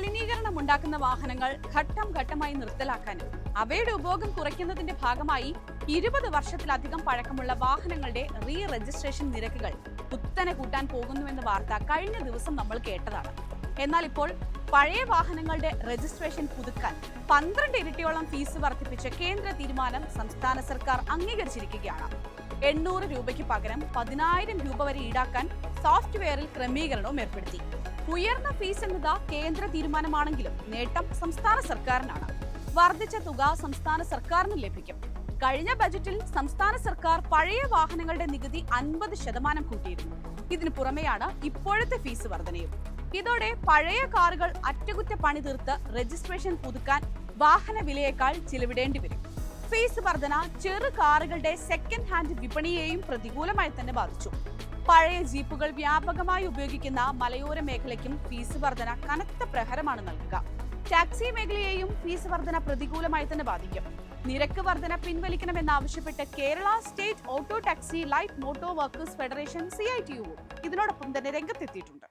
മലിനീകരണം ഉണ്ടാക്കുന്ന വാഹനങ്ങൾ ഘട്ടം ഘട്ടമായി നിർത്തലാക്കാനും അവയുടെ ഉപയോഗം കുറയ്ക്കുന്നതിന്റെ ഭാഗമായി ഇരുപത് വർഷത്തിലധികം പഴക്കമുള്ള വാഹനങ്ങളുടെ റീ രജിസ്ട്രേഷൻ നിരക്കുകൾ കുത്തനെ കൂട്ടാൻ പോകുന്നുവെന്ന വാർത്ത കഴിഞ്ഞ ദിവസം നമ്മൾ കേട്ടതാണ്. എന്നാൽ ഇപ്പോൾ പഴയ വാഹനങ്ങളുടെ രജിസ്ട്രേഷൻ പുതുക്കാൻ പന്ത്രണ്ട് ഇരട്ടിയോളം ഫീസ് വർദ്ധിപ്പിച്ച കേന്ദ്ര തീരുമാനം സംസ്ഥാന സർക്കാർ അംഗീകരിച്ചിരിക്കുകയാണ്. എണ്ണൂറ് രൂപയ്ക്ക് പകരം പതിനായിരം രൂപ വരെ ഈടാക്കാൻ സോഫ്റ്റ്വെയറിൽ ക്രമീകരണവും ഏർപ്പെടുത്തി. ഉയർന്ന ഫീസ് എന്നത് കേന്ദ്ര തീരുമാനമാണെങ്കിലും നേട്ടം സംസ്ഥാന സർക്കാരിനാണ്. വർദ്ധിച്ച തുക സംസ്ഥാന സർക്കാരിന് ലഭിക്കും. കഴിഞ്ഞ ബജറ്റിൽ സംസ്ഥാന സർക്കാർ പഴയ വാഹനങ്ങളുടെ നികുതി അൻപത് ശതമാനം കൂട്ടിയിരുന്നു. ഇതിനു പുറമെയാണ് ഇപ്പോഴത്തെ ഫീസ് വർധനയും. ഇതോടെ പഴയ കാറുകൾ അറ്റകുറ്റപ്പണി തീർത്ത് രജിസ്ട്രേഷൻ പുതുക്കാൻ വാഹന വിലയേക്കാൾ ചിലവിടേണ്ടി വരും. ഫീസ് വർധന ചെറു കാറുകളുടെ സെക്കൻഡ് ഹാൻഡ് വിപണിയെയും പ്രതികൂലമായി തന്നെ ബാധിച്ചു. പഴയ ജീപ്പുകൾ വ്യാപകമായി ഉപയോഗിക്കുന്ന മലയോര മേഖലയ്ക്കും ഫീസ് വർധന കനത്ത പ്രഹരമാണ് നൽകുക. ടാക്സി മേഖലയെയും ഫീസ് വർധന പ്രതികൂലമായി തന്നെ ബാധിക്കും. നിരക്ക് വർധന പിൻവലിക്കണമെന്നാവശ്യപ്പെട്ട് Kerala state auto taxi light motor workers federation C I T U ഇതിനോടൊപ്പം തന്നെ രംഗത്തെത്തിയിട്ടുണ്ട്.